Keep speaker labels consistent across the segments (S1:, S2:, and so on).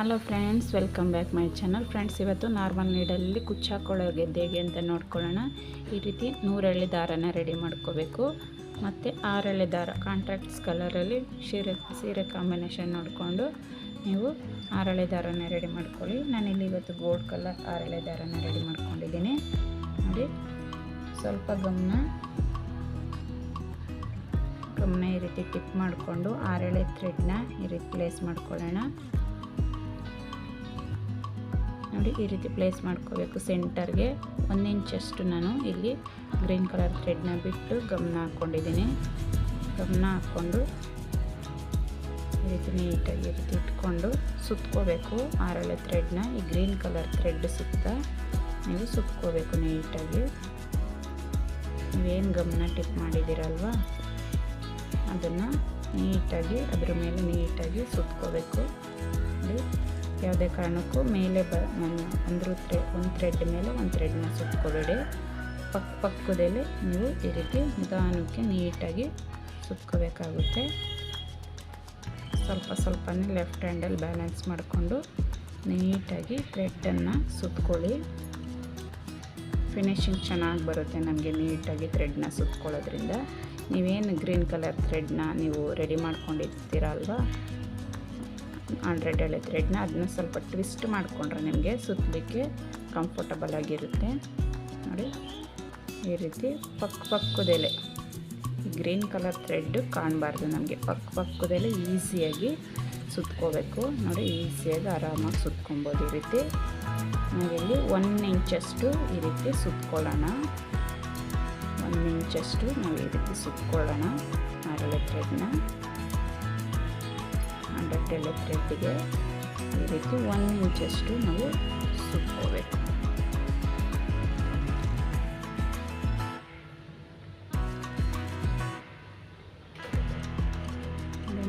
S1: Hello friends welcome back my channel friends ಇವತ್ತು normal ನೀಡಲ್ಲಿ ಕುಚ್ಚಾಕೊಳ್ಳೋ ಗೆದ್ದೆ ಹೇಗೆ ಅಂತ ನೋಡ್ಕೊಳ್ಳೋಣ. ಈ ರೀತಿ ನೂರೆಳ್ಳಿ ದಾರನ ರೆಡಿ ಮಾಡ್ಕೋಬೇಕು. ಮತ್ತು ಆರೆಳೆ ದಾರ ಕಾಂಟ್ರಾಕ್ಟ್ಸ್ ಕಲರಲ್ಲಿ ಸೀರೆ ಸೀರೆ ಕಾಂಬಿನೇಷನ್ ನೋಡಿಕೊಂಡು ನೀವು ಆರೆಳೆ ದಾರನ ರೆಡಿ ಮಾಡ್ಕೊಳ್ಳಿ. ನಾನಿಲ್ಲಿ ಇವತ್ತು ಗೋಲ್ಡ್ ಕಲರ್ ಆರೆಳೆ ದಾರನ ರೆಡಿ ಮಾಡ್ಕೊಂಡಿದ್ದೀನಿ. ನೋಡಿ, ಸ್ವಲ್ಪ ಗಮನ ಗಮನ ಈ ರೀತಿ ಟಿಪ್ ಮಾಡಿಕೊಂಡು ಆರೆಳೆ ಥ್ರೆಡ್ನ ಈ ರೀತಿ ಪ್ಲೇಸ್ ಮಾಡ್ಕೊಳ್ಳೋಣ. ನೋಡಿ ಈ ರೀತಿ ಪ್ಲೇಸ್ ಮಾಡ್ಕೋಬೇಕು ಸೆಂಟರ್ಗೆ ಒಂದು ಇಂಚಷ್ಟು ನಾನು ಇಲ್ಲಿ ಗ್ರೀನ್ ಕಲರ್ ಥ್ರೆಡ್ನ ಬಿಟ್ಟು ಗಮನ ಹಾಕ್ಕೊಂಡಿದ್ದೀನಿ ಗಮನ ಹಾಕ್ಕೊಂಡು ಈ ರೀತಿ ನೀಟಾಗಿ ಈ ರೀತಿ ಇಟ್ಕೊಂಡು ಸುತ್ಕೋಬೇಕು. ಆರಳೆ ಥ್ರೆಡ್ನ ಈ ಗ್ರೀನ್ ಕಲರ್ ಥ್ರೆಡ್ ಸುತ್ತ ನೀವು ಸುತ್ಕೋಬೇಕು ನೀಟಾಗಿ. ನೀವೇನು ಗಮನ ಟಿಪ್ ಮಾಡಿದ್ದೀರಲ್ವ? ಅದನ್ನು ನೀಟಾಗಿ ಅದ್ರ ಮೇಲೆ ನೀಟಾಗಿ ಸುತ್ಕೋಬೇಕು. ಯಾವುದೇ ಕಾರಣಕ್ಕೂ ಮೇಲೆ ಬ ನಾನು ಅಂದರೂ ಥ್ರೆ ಒಂದು ಥ್ರೆಡ್ ಮೇಲೆ ಒಂದು ಥ್ರೆಡ್ನ ಸುತ್ಕೋಬೇಡಿ ಪಕ್ಕ ಪಕ್ಕದಲ್ಲಿ ನೀವು ಈ ರೀತಿ ನಿಧಾನಕ್ಕೆ ನೀಟಾಗಿ ಸುತ್ಕೋಬೇಕಾಗುತ್ತೆ. ಸ್ವಲ್ಪ ಸ್ವಲ್ಪನೇ ಲೆಫ್ಟ್ ಹ್ಯಾಂಡಲ್ಲಿ ಬ್ಯಾಲೆನ್ಸ್ ಮಾಡಿಕೊಂಡು ನೀಟಾಗಿ ಥ್ರೆಡ್ಡನ್ನು ಸುತ್ಕೊಳ್ಳಿ. ಫಿನಿಶಿಂಗ್ ಚೆನ್ನಾಗಿ ಬರುತ್ತೆ ನಮಗೆ ನೀಟಾಗಿ ಥ್ರೆಡ್ನ ಸುತ್ಕೊಳ್ಳೋದ್ರಿಂದ. ನೀವೇನು ಗ್ರೀನ್ ಕಲರ್ ಥ್ರೆಡ್ನ ನೀವು ರೆಡಿ ಮಾಡ್ಕೊಂಡಿರ್ತೀರ ಅಲ್ವಾ? ಹಂಡ್ರೆಡ್ ಎಳೆ ಥ್ರೆಡ್ನ ಅದನ್ನ ಸ್ವಲ್ಪ ಟ್ವಿಸ್ಟ್ ಮಾಡಿಕೊಂಡ್ರೆ ನಿಮಗೆ ಸುತ್ತಲಿಕ್ಕೆ ಕಂಫರ್ಟಬಲ್ ಆಗಿರುತ್ತೆ. ನೋಡಿ, ಈ ರೀತಿ ಪಕ್ಕ ಪಕ್ಕದೆಲೆ ಗ್ರೀನ್ ಕಲರ್ ಥ್ರೆಡ್ ಕಾಣಬಾರ್ದು ನಮಗೆ. ಪಕ್ಕ ಪಕ್ಕದಲ್ಲೇ ಈಸಿಯಾಗಿ ಸುತ್ಕೋಬೇಕು. ನೋಡಿ, ಈಸಿಯಾಗಿ ಆರಾಮಾಗಿ ಸುತ್ಕೊಬೋದು ಈ ರೀತಿ. ನಾವಿಲ್ಲಿ ಒನ್ ಇಂಚಷ್ಟು ಈ ರೀತಿ ಸುತ್ಕೊಳ್ಳೋಣ. ಒನ್ ಇಂಚಷ್ಟು ನಾವು ಈ ರೀತಿ ಸುತ್ಕೊಳ್ಳೋಣ. ಆರಳೆ ಥ್ರೆಡ್ನ ಎಳೆ ಥ್ರೆಡ್ಗೆ ಈ ರೀತಿ ಒನ್ ಇಂಚಷ್ಟು ನಾವು ಸುತ್ಕೋಬೇಕು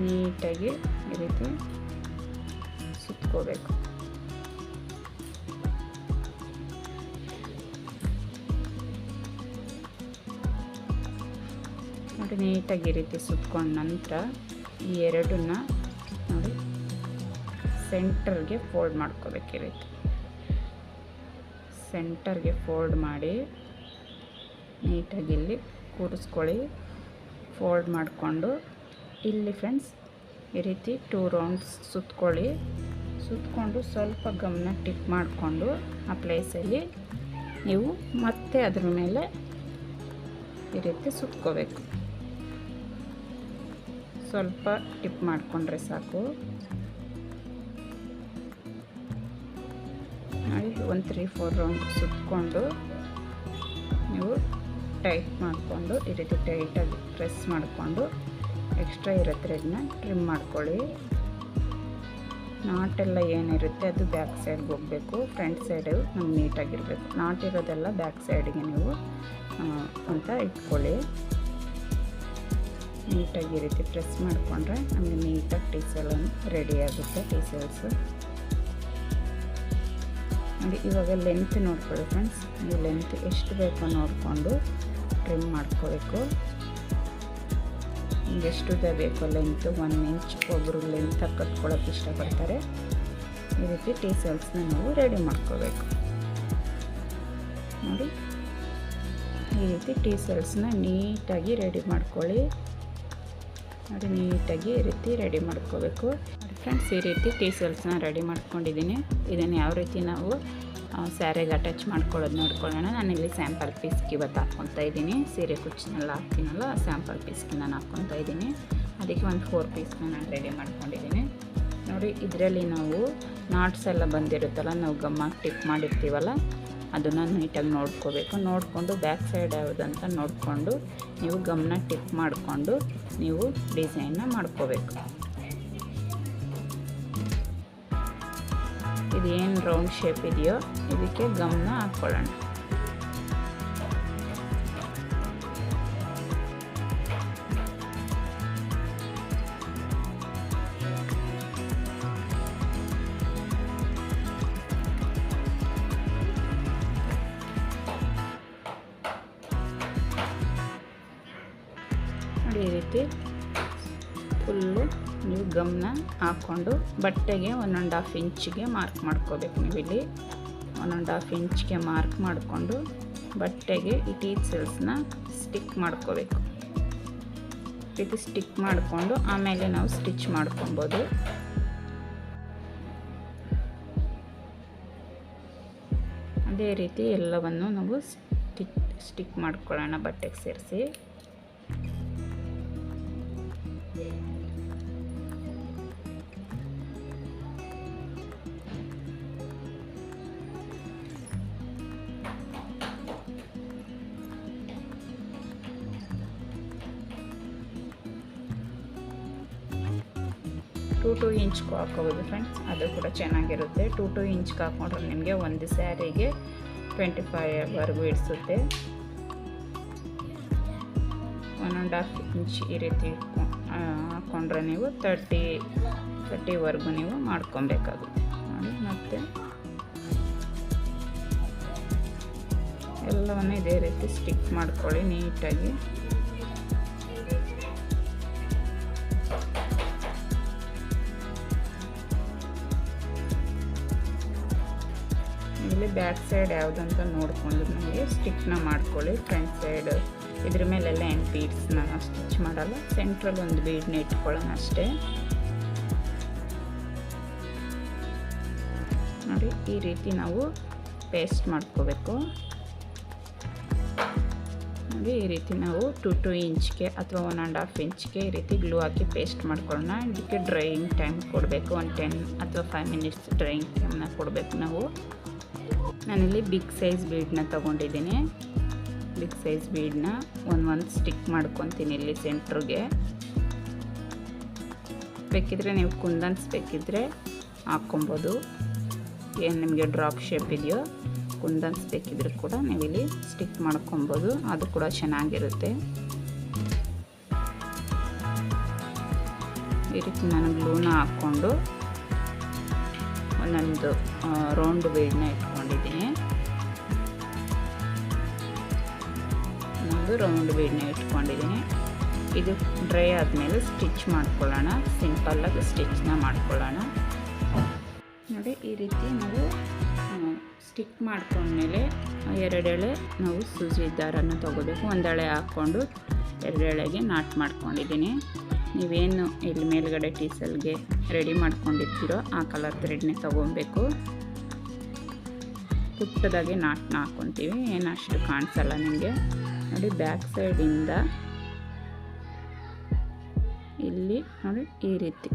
S1: ನೀಟಾಗಿ ಈ ರೀತಿ ಸುತ್ಕೋಬೇಕು ನೀಟಾಗಿ ಈ ರೀತಿ ಸುತ್ಕೊಂಡ ನಂತರ ಈ ಎರಡನ್ನ ಸೆಂಟರ್ಗೆ ಫೋಲ್ಡ್ ಮಾಡ್ಕೋಬೇಕು ಈ ರೀತಿ ಸೆಂಟರ್ಗೆ ಫೋಲ್ಡ್ ಮಾಡಿ ನೀಟಾಗಿ ಇಲ್ಲಿ ಕೂರಿಸ್ಕೊಳ್ಳಿ. ಫೋಲ್ಡ್ ಮಾಡಿಕೊಂಡು ಇಲ್ಲಿ ಫ್ರೆಂಡ್ಸ್ ಈ ರೀತಿ ಟೂ ರೌಂಡ್ಸ್ ಸುತ್ಕೊಳ್ಳಿ. ಸುತ್ತಕೊಂಡು ಸ್ವಲ್ಪ ಗಮನ ಟಿಪ್ ಮಾಡಿಕೊಂಡು ಆ ಪ್ಲೇಸಲ್ಲಿ ನೀವು ಮತ್ತೆ ಅದ್ರ ಮೇಲೆ ಈ ರೀತಿ ಸುತ್ಕೋಬೇಕು. ಸ್ವಲ್ಪ ಟಿಪ್ ಮಾಡಿಕೊಂಡ್ರೆ ಸಾಕು. ನೋಡಿ ಒಂದು ತ್ರೀ ಫೋರ್ ರೌಂಡ್ ಸುತ್ತಕೊಂಡು ನೀವು ಟೈಟ್ ಮಾಡಿಕೊಂಡು ಈ ರೀತಿ ಟೈಟಾಗಿ ಪ್ರೆಸ್ ಮಾಡಿಕೊಂಡು ಎಕ್ಸ್ಟ್ರಾ ಇರೋ ಥ್ರೆಡ್ನ ಟ್ರಿಮ್ ಮಾಡ್ಕೊಳ್ಳಿ. ನಾಟೆಲ್ಲ ಏನಿರುತ್ತೆ ಅದು ಬ್ಯಾಕ್ ಸೈಡ್ಗೆ ಹೋಗಬೇಕು ಫ್ರಂಟ್ ಸೈಡು ನಮ್ಗೆ ನೀಟಾಗಿರಬೇಕು ನಾಟ್ ಇರೋದೆಲ್ಲ ಬ್ಯಾಕ್ ಸೈಡಿಗೆ ನೀವು ಅಂತ ಇಟ್ಕೊಳ್ಳಿ. ನೀಟಾಗಿ ಈ ರೀತಿ ಪ್ರೆಸ್ ಮಾಡಿಕೊಂಡ್ರೆ ನಮಗೆ ನೀಟಾಗಿ ಟೀಸೆಲ್ ರೆಡಿ ಆಗುತ್ತೆ ಟೀಸೆಲ್ಸು ನೋಡಿ ಇವಾಗ ಲೆಂತ್ ನೋಡ್ಕೊಳ್ಳಿ ಫ್ರೆಂಡ್ಸ್ ನೀವು ಲೆಂತ್ ಎಷ್ಟು ಬೇಕೋ ನೋಡಿಕೊಂಡು ಟ್ರಿಮ್ ಮಾಡ್ಕೋಬೇಕು. ನಿಮ್ಗೆ ಎಷ್ಟು ಬೇಕೋ ಲೆಂತ್ ಒನ್ ಇಂಚ್ ಒಬ್ಬರು ಲೆಂತ್ ಕಟ್ಕೊಳ್ಳೋಕೆ ಇಷ್ಟಪಡ್ತಾರೆ. ಈ ರೀತಿ ಟೀ ಸೆಲ್ಸ್ನ ನಾವು ರೆಡಿ ಮಾಡ್ಕೋಬೇಕು. ನೋಡಿ. ಈ ರೀತಿ ಟೀ ಸೆಲ್ಸ್ನ ನೀಟಾಗಿ ರೆಡಿ ಮಾಡ್ಕೊಳ್ಳಿ. ನೋಡಿ, ನೀಟಾಗಿ ಈ ರೀತಿ ರೆಡಿ ಮಾಡ್ಕೋಬೇಕು. ಫ್ರೆಂಡ್ಸ್, ಈ ರೀತಿ ಟೀಸೆಲ್ಸ್ನ ರೆಡಿ ಮಾಡ್ಕೊಂಡಿದ್ದೀನಿ. ಇದನ್ನು ಯಾವ ರೀತಿ ನಾವು ಸ್ಯಾರಿಗೆ ಅಟ್ಯಾಚ್ ಮಾಡ್ಕೊಳ್ಳೋದು ನೋಡ್ಕೊಳ್ಳೋಣ. ನಾನಿಲ್ಲಿ ಸ್ಯಾಂಪಲ್ ಪೀಸ್ಗೆ ಇವತ್ತು ಹಾಕ್ಕೊತಾ ಇದ್ದೀನಿ. ಸೀರೆ ಕುಚ್ಚಿನೆಲ್ಲ ಹಾಕ್ತೀನಲ್ಲ ಸ್ಯಾಂಪಲ್ ಪೀಸ್ಗೆ ನಾನು ಹಾಕ್ಕೊತಾ ಇದ್ದೀನಿ. ಅದಕ್ಕೆ ಒಂದು ಫೋರ್ ಪೀಸ್ನ ನಾನು ರೆಡಿ ಮಾಡ್ಕೊಂಡಿದ್ದೀನಿ. ನೋಡಿ, ಇದರಲ್ಲಿ ನಾವು ನಾಟ್ಸ್ ಎಲ್ಲ ಬಂದಿರುತ್ತಲ್ಲ, ನಾವು ಗಮ್ಮಾಗಿ ಟಿಪ್ ಮಾಡಿರ್ತೀವಲ್ಲ, ಅದನ್ನು ನೀಟಾಗಿ ನೋಡ್ಕೋಬೇಕು. ನೋಡಿಕೊಂಡು ಬ್ಯಾಕ್ ಸೈಡ್ ಯಾವುದಂತ ನೋಡಿಕೊಂಡು, ನೀವು ಗಮನ ಟಿಪ್ ಮಾಡಿಕೊಂಡು, ನೀವು ಡಿಸೈನ್ನ ಮಾಡ್ಕೋಬೇಕು. ಇದು ಏನು ರೌಂಡ್ ಶೇಪ್ ಇದೆಯೋ ಇದಕ್ಕೆ ಗಮನ ಹಾಕ್ಕೊಳ್ಳೋಣ ನೋಡಿ ಈ ರೀತಿ ಫುಲ್ಲು ನೀವು ಗಮ್ನ ಹಾಕ್ಕೊಂಡು ಬಟ್ಟೆಗೆ ಒನ್ ಆ್ಯಂಡ್ ಹಾಫ್ ಇಂಚಿಗೆ ಮಾರ್ಕ್ ಮಾಡ್ಕೋಬೇಕು ನೀವು ಇಲ್ಲಿ ಒನ್ ಆ್ಯಂಡ್ ಹಾಫ್ ಇಂಚ್ಗೆ ಮಾರ್ಕ್ ಮಾಡಿಕೊಂಡು ಬಟ್ಟೆಗೆ ಈ ಟೀತ್ ಸೆಲ್ಸ್ನ ಸ್ಟಿಕ್ ಮಾಡ್ಕೋಬೇಕು. ರೀತಿ ಸ್ಟಿಕ್ ಮಾಡಿಕೊಂಡು ಆಮೇಲೆ ನಾವು ಸ್ಟಿಚ್ ಮಾಡ್ಕೊಬೋದು. ಅದೇ ರೀತಿ ಎಲ್ಲವನ್ನು ನಾವು ಸ್ಟಿಕ್ ಸ್ಟಿಕ್ ಮಾಡ್ಕೊಳ್ಳೋಣ ಬಟ್ಟೆಗೆ ಸೇರಿಸಿ. ಟೂ ಟೂ ಇಂಚ್ಗೂ ಹಾಕೋಬೋದು ಫ್ರೆಂಡ್ಸ್ ಅದು ಕೂಡ ಚೆನ್ನಾಗಿರುತ್ತೆ. ಟೂ ಟೂ ಇಂಚ್ಗೆ ಹಾಕ್ಕೊಂಡ್ರೆ ನಿಮಗೆ ಒಂದು ಸ್ಯಾರಿಗೆ ಟ್ವೆಂಟಿ ಫೈವ್ವರೆಗೂ ಇಡಿಸುತ್ತೆ. ಒನ್ ಆ್ಯಂಡ್ ಹಾಫ್ ಇಂಚ್ ಈ ರೀತಿ ಹಾಕ್ಕೊಂಡ್ರೆ ನೀವು ತರ್ಟಿ ತರ್ಟಿವರೆಗೂ ನೀವು ಮಾಡ್ಕೊಬೇಕಾಗುತ್ತೆ. ನೋಡಿ ಮತ್ತು. ಎಲ್ಲವನ್ನು ಇದೇ ರೀತಿ ಸ್ಟಿಕ್ ಮಾಡ್ಕೊಳ್ಳಿ ನೀಟಾಗಿ. ಬ್ಯಾಕ್ ಸೈಡ್ ಯಾವುದಂತ ನೋಡಿಕೊಂಡು ನನಗೆ ಸ್ಟಿಚ್ನ ಮಾಡ್ಕೊಳ್ಳಿ. ಫ್ರಂಟ್ ಸೈಡ್ ಇದ್ರ ಮೇಲೆಲ್ಲ ಏನು ಬೀಡ್ಸ್ನ ನಾವು ಸ್ಟಿಚ್ ಮಾಡಲ್ಲ. ಸೆಂಟ್ರಲ್ ಒಂದು ಬೀಡ್ನ ಇಟ್ಕೊಳ್ಳೋಣ ಅಷ್ಟೇ. ನೋಡಿ, ಈ ರೀತಿ ನಾವು ಪೇಸ್ಟ್ ಮಾಡ್ಕೋಬೇಕು. ನೋಡಿ, ಈ ರೀತಿ ನಾವು ಟು ಟು ಇಂಚ್ಗೆ ಅಥವಾ ಒನ್ ಆ್ಯಂಡ್ ಹಾಫ್ ಇಂಚ್ಗೆ ಈ ರೀತಿ ಗ್ಲೂ ಹಾಕಿ ಪೇಸ್ಟ್ ಮಾಡ್ಕೊಳ್ಳೋಣ. ಇದಕ್ಕೆ ಡ್ರೈಯಿಂಗ್ ಟೈಮ್ ಕೊಡಬೇಕು. ಒಂದು ಟೆನ್ ಅಥವಾ ಫೈವ್ ಮಿನಿಟ್ಸ್ ಡ್ರೈಯಿಂಗ್ ಟೈಮ್ನ ಕೊಡಬೇಕು ನಾವು. ನಾನಿಲ್ಲಿ ಬಿಗ್ ಸೈಜ್ ಬೀಡ್ನ ತೊಗೊಂಡಿದ್ದೀನಿ. ಬಿಗ್ ಸೈಜ್ ಬೀಡನ್ನ ಒಂದು ಒಂದು ಸ್ಟಿಕ್ ಮಾಡ್ಕೊತೀನಿ ಇಲ್ಲಿ ಸೆಂಟ್ರಿಗೆ ಬೇಕಿದ್ರೆ ನೀವು ಕುಂದನ್ಸ್ ಬೇಕಿದ್ರೆ ಹಾಕ್ಕೊಬೋದು. ಏನು ನಿಮಗೆ ಡ್ರಾಪ್ ಶೇಪ್ ಇದೆಯೋ, ಕುಂದನ್ಸ್ ಬೇಕಿದ್ರೆ ಕೂಡ ನೀವು ಇಲ್ಲಿ ಸ್ಟಿಕ್ ಮಾಡ್ಕೊಬೋದು. ಅದು ಕೂಡ ಚೆನ್ನಾಗಿರುತ್ತೆ. ಈ ರೀತಿ ನಾನು ಗ್ಲೂನ ಹಾಕ್ಕೊಂಡು ಒಂದೊಂದು ರೌಂಡ್ ಬೀಡನ್ನ ಇಟ್ಕೊಂಡಿದ್ದೀನಿ. ಒಂದು ರೌಂಡ್ ಬೀಡನ್ನ ಇಟ್ಕೊಂಡಿದ್ದೀನಿ. ಇದು ಡ್ರೈ ಆದಮೇಲೆ ಸ್ಟಿಚ್ ಮಾಡ್ಕೊಳ್ಳೋಣ. ಸಿಂಪಲ್ಲಾಗಿ ಸ್ಟಿಚ್ನ ಮಾಡ್ಕೊಳ್ಳೋಣ. ನೋಡಿ, ಈ ರೀತಿ ನಾವು ಸ್ಟಿಕ್ ಮಾಡ್ಕೊಂಡ್ಮೇಲೆ ಎರಡೆಳೆ ನಾವು ಸೂಜಿ ದಾರನ್ನು ತೊಗೋಬೇಕು. ಒಂದೆಳೆ ಹಾಕ್ಕೊಂಡು ಎರಡೆಳೆಗೆ ನಾಟ್ ಮಾಡ್ಕೊಂಡಿದ್ದೀನಿ. ನೀವೇನು ಇಲ್ಲಿ ಮೇಲ್ಗಡೆ ಟೀಸಲ್ಗೆ ರೆಡಿ ಮಾಡ್ಕೊಂಡಿರ್ತೀರೋ ಆ ಕಲರ್ ಥ್ರೆಡ್ನೇ ತೊಗೊಬೇಕು ಪುಟ್ಟದಾಗಿ ನಾಟ್ನ ಹಾಕ್ಕೊತೀವಿ ಏನು ಅಷ್ಟು ಕಾಣಿಸಲ್ಲ ನಿಮಗೆ. ನೋಡಿ ಬ್ಯಾಕ್ ಸೈಡಿಂದ ಇಲ್ಲಿ ನೋಡಿ ಈ ರೀತಿ.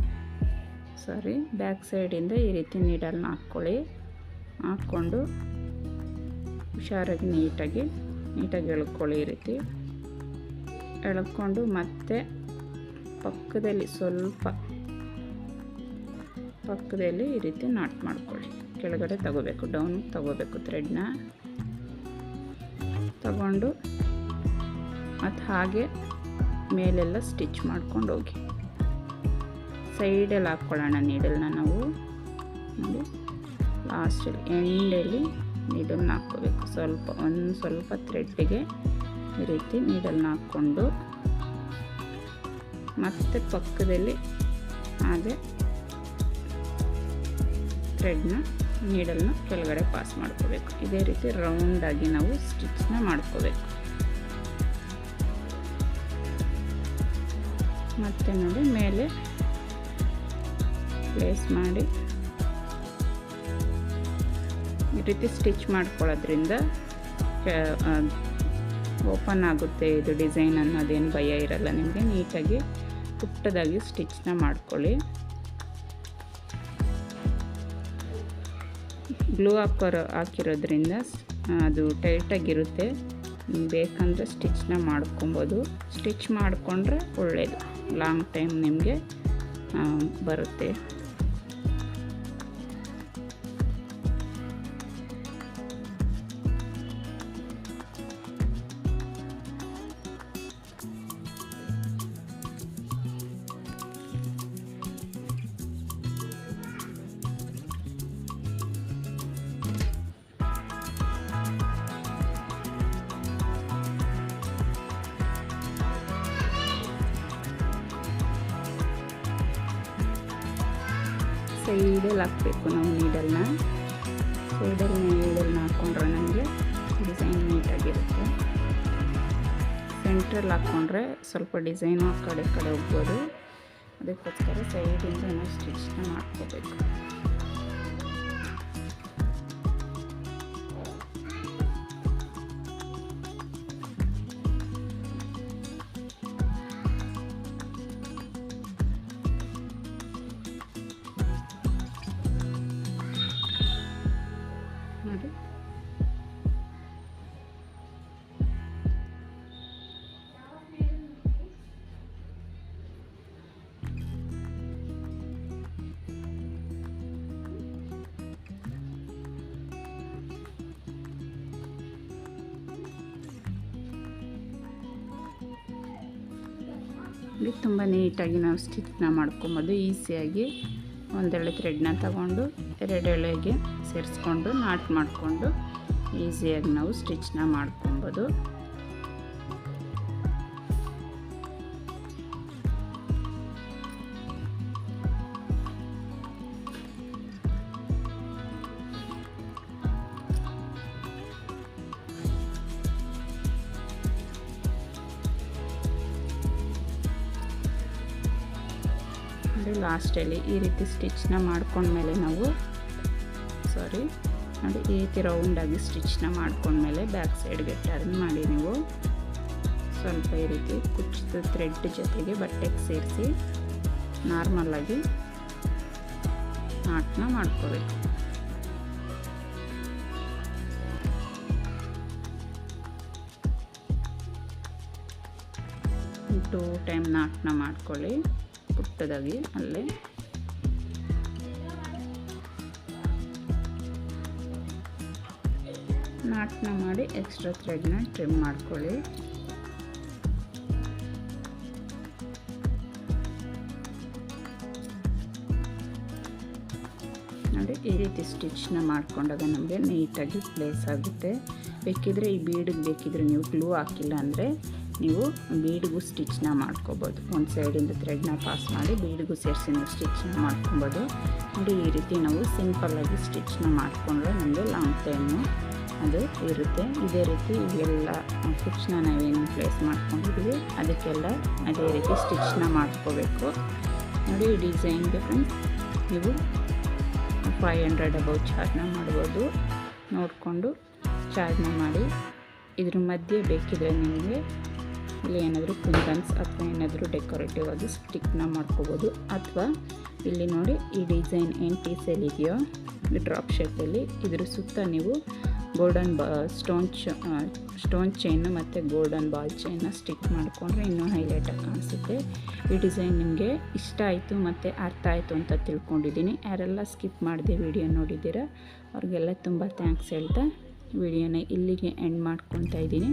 S1: ಸಾರಿ ಬ್ಯಾಕ್ ಸೈಡಿಂದ ಈ ರೀತಿ ನೀಡಲ್ನ ಹಾಕ್ಕೊಳ್ಳಿ ಹಾಕ್ಕೊಂಡು ಹುಷಾರಾಗಿ ನೀಟಾಗಿ ನೀಟಾಗಿ ಎಳ್ಕೊಳ್ಳಿ ಈ ರೀತಿ. ಎಳ್ಕೊಂಡು ಮತ್ತೆ ಪಕ್ಕದಲ್ಲಿ ಸ್ವಲ್ಪ ಪಕ್ಕದಲ್ಲಿ ಈ ರೀತಿ ನಾಟ್ ಮಾಡ್ಕೊಳ್ಳಿ. ಕೆಳಗಡೆ ತಗೋಬೇಕು ಡೌನ್ ತಗೋಬೇಕು ಥ್ರೆಡ್ನ ತಗೊಂಡು ಮತ್ತು ಹಾಗೆ ಮೇಲೆಲ್ಲ ಸ್ಟಿಚ್ ಮಾಡ್ಕೊಂಡು ಹೋಗಿ. ಸೈಡಲ್ಲಿ ಹಾಕ್ಕೊಳ್ಳೋಣ ನೀಡಲ್ನ ನಾವು. ನೋಡಿ ಲಾಸ್ಟಲ್ಲಿ ಎಂಡಲ್ಲಿ ನೀಡಲ್ನ ಹಾಕ್ಕೋಬೇಕು. ಸ್ವಲ್ಪ, ಒಂದು ಸ್ವಲ್ಪ ಥ್ರೆಡ್ಡಿಗೆ ಈ ರೀತಿ ನೀಡಲ್ನ ಹಾಕ್ಕೊಂಡು. ಮತ್ತೆ ಪಕ್ಕದಲ್ಲಿ ಹಾಗೆ ಥ್ರೆಡ್ನ ನೀಡಲ್ನ ಕೆಳಗಡೆ ಪಾಸ್ ಮಾಡ್ಕೋಬೇಕು. ಇದೇ ರೀತಿ ರೌಂಡಾಗಿ ನಾವು ಸ್ಟಿಚ್ನ ಮಾಡ್ಕೋಬೇಕು. ಮತ್ತೆ ನೋಡಿ ಮೇಲೆ ಪ್ಲೇಸ್ ಮಾಡಿ. ಈ ರೀತಿ ಸ್ಟಿಚ್ ಮಾಡ್ಕೊಳ್ಳೋದ್ರಿಂದ ಓಪನ್ ಆಗುತ್ತೆ ಇದು ಡಿಸೈನ್ ಅನ್ನೋದೇನು ಭಯ ಇರಲ್ಲ ನಿಮಗೆ. ನೀಟಾಗಿ ಪುಟ್ಟದಾಗಿ ಸ್ಟಿಚ್ನ ಮಾಡ್ಕೊಳ್ಳಿ. ಗ್ಲೂ ಹಾಕೋರು ಹಾಕಿರೋದ್ರಿಂದ ಅದು ಟೈಟಾಗಿರುತ್ತೆ. ಬೇಕಂದರೆ ಸ್ಟಿಚ್ನ ಮಾಡ್ಕೊಬೋದು. ಸ್ಟಿಚ್ ಮಾಡಿಕೊಂಡ್ರೆ ಒಳ್ಳೆಯದು ಲಾಂಗ್ ಟೈಮ್ ನಿಮಗೆ ಬರುತ್ತೆ. ಸೈಡಲ್ಲಿ ಹಾಕಬೇಕು ನಾವು ನೀಡಲ್ನ. ಸೈಡಲ್ಲಿ ನೀಡಲ್ನ ಹಾಕ್ಕೊಂಡ್ರೆ ನಮಗೆ ಡಿಸೈನ್ ನೀಟಾಗಿರುತ್ತೆ. ಸೆಂಟ್ರಲ್ಲಿ ಹಾಕ್ಕೊಂಡ್ರೆ ಸ್ವಲ್ಪ ಡಿಸೈನು ಆ ಕಡೆ ಕಡೆ ಹೋಗ್ಬೋದು. ಅದಕ್ಕೋಸ್ಕರ ಸೈಡಿಂದ ನಾವು ಸ್ಟಿಚ್ನ ಮಾಡ್ಕೋಬೇಕು. ಇದು ತುಂಬ ನೀಟಾಗಿ ನಾವು ಸ್ಟಿಚ್ನ ಮಾಡ್ಕೊಬೋದು, ಈಸಿಯಾಗಿ ಒಂದೆಳೆ ಥ್ರೆಡ್ನ ತಗೊಂಡು ಎರಡು ಎಳೆಗೆ ಸೇರಿಸ್ಕೊಂಡು ನಾಟ್ ಮಾಡಿಕೊಂಡು, ಈಸಿಯಾಗಿ ನಾವು ಸ್ಟಿಚ್ನ ಮಾಡ್ಕೊಬೋದು. ನೋಡಿ ಲಾಸ್ಟಲ್ಲಿ ಈ ರೀತಿ ಸ್ಟಿಚ್ನ ಮಾಡ್ಕೊಂಡ್ಮೇಲೆ ನಾವು, ಸಾರಿ, ನೋಡಿ ಈ ರೀತಿ ರೌಂಡಾಗಿ ಸ್ಟಿಚ್ನ ಮಾಡ್ಕೊಂಡ್ಮೇಲೆ ಬ್ಯಾಕ್ ಸೈಡ್ಗೆ ಟರ್ನ್ ಮಾಡಿ ನೀವು ಸ್ವಲ್ಪ ಈ ರೀತಿ ಕುಚ್ಚಿದ ಥ್ರೆಡ್ ಜೊತೆಗೆ ಬಟ್ಟೆಗೆ ಸೇರಿಸಿ ನಾರ್ಮಲ್ಲಾಗಿ ನಾಟ್ನ ಮಾಡ್ಕೋಬೇಕು. ಟೂ ಟೈಮ್ ನಾಟ್ನ ಮಾಡ್ಕೊಳ್ಳಿ. ಪುಟ್ಟದಾಗಿ ಅಲ್ಲೇ. ನಾಟ್ನ ಮಾಡಿ ಎಕ್ಸ್ಟ್ರಾ ಥ್ರೆಡ್ನ ಟ್ರಿಮ್ ಮಾಡ್ಕೊಳ್ಳಿ. ನೋಡಿ ಈ ರೀತಿ ಸ್ಟಿಚ್ನ ಮಾಡ್ಕೊಂಡಾಗ ನಮಗೆ ನೀಟಾಗಿ ಪ್ಲೇಸ್ ಆಗುತ್ತೆ. ಬೇಕಿದ್ರೆ ಈ ಬೀಡಿಗೆ ಬೇಕಿದ್ರೆ ನೀವು ಗ್ಲೂ ಹಾಕಿಲ್ಲ ಅಂದರೆ ನೀವು ಬೀಡಿಗೂ ಸ್ಟಿಚ್ನ ಮಾಡ್ಕೋಬೋದು. ಒಂದು ಸೈಡಿಂದ ಥ್ರೆಡ್ನ ಪಾಸ್ ಮಾಡಿ ಬೀಡಿಗೂ ಸೇರಿಸಿ ನೀವು ಸ್ಟಿಚ್ನ ಮಾಡ್ಕೊಬೋದು. ನೋಡಿ, ಈ ರೀತಿ ನಾವು ಸಿಂಪಲ್ಲಾಗಿ ಸ್ಟಿಚ್ನ ಮಾಡಿಕೊಂಡ್ರೆ ನಮಗೆ ಲಾಂಗ್ ಟೈಮು ಅದು ಇರುತ್ತೆ. ಇದೇ ರೀತಿ ಇವೆಲ್ಲ ಸ್ಟಿಚ್ನ ನಾವೇನು ಪ್ಲೇಸ್ ಮಾಡ್ಕೊಂಡಿದ್ದೀವಿ, ಅದಕ್ಕೆಲ್ಲ ಅದೇ ರೀತಿ ಸ್ಟಿಚ್ನ ಮಾಡ್ಕೋಬೇಕು. ನೋಡಿ, ಈ ಡಿಸೈನ್ಗೆ ಫ್ರೆಂಡ್ಸ್ ನೀವು ಫೈವ್ ಹಂಡ್ರೆಡ್ ಅಬೌವ್ ಚಾರ್ಜ್ನ ಮಾಡ್ಬೋದು. ನೋಡಿಕೊಂಡು ಚಾರ್ಜ್ನ ಮಾಡಿ. ಇದ್ರ ಮಧ್ಯೆ ಬೇಕಿದ್ರೆ ನಿಮಗೆ ಇಲ್ಲಿ ಏನಾದರೂ ಕುಂದನ್ಸ್ ಅಥವಾ ಏನಾದರೂ ಡೆಕೋರೇಟಿವ್ ಆಗಿ ಸ್ಟಿಕ್ನ ಮಾಡ್ಕೋಬೋದು. ಅಥವಾ ಇಲ್ಲಿ ನೋಡಿ ಈ ಡಿಸೈನ್ ಏನು ಪೀಸಲ್ಲಿ ಇದೆಯೋ ಡ್ರಾಪ್ ಶೇಪಲ್ಲಿ. ಇದ್ರ ಸುತ್ತ ನೀವು ಗೋಲ್ಡನ್ ಬಾ, ಸ್ಟೋನ್ ಚ ಸ್ಟೋನ್ ಚೈನು ಮತ್ತು ಗೋಲ್ಡನ್ ಬಾಲ್ ಚೈನ್ನ ಸ್ಟಿಕ್ ಮಾಡಿಕೊಂಡ್ರೆ ಇನ್ನೂ ಹೈಲೈಟಾಗಿ ಕಾಣಿಸುತ್ತೆ. ಈ ಡಿಸೈನ್ ನಿಮಗೆ ಇಷ್ಟ ಆಯಿತು ಮತ್ತು ಅರ್ಥ ಆಯಿತು ಅಂತ ತಿಳ್ಕೊಂಡಿದ್ದೀನಿ. ಯಾರೆಲ್ಲ ಸ್ಕಿಪ್ ಮಾಡಿದೆ ವಿಡಿಯೋ ನೋಡಿದ್ದೀರಾ, ಅವ್ರಿಗೆಲ್ಲ ತುಂಬ ಥ್ಯಾಂಕ್ಸ್ ಹೇಳ್ತಾ ವಿಡಿಯೋನ ಇಲ್ಲಿಗೆ ಎಂಡ್ ಮಾಡ್ಕೊತಾ ಇದ್ದೀನಿ.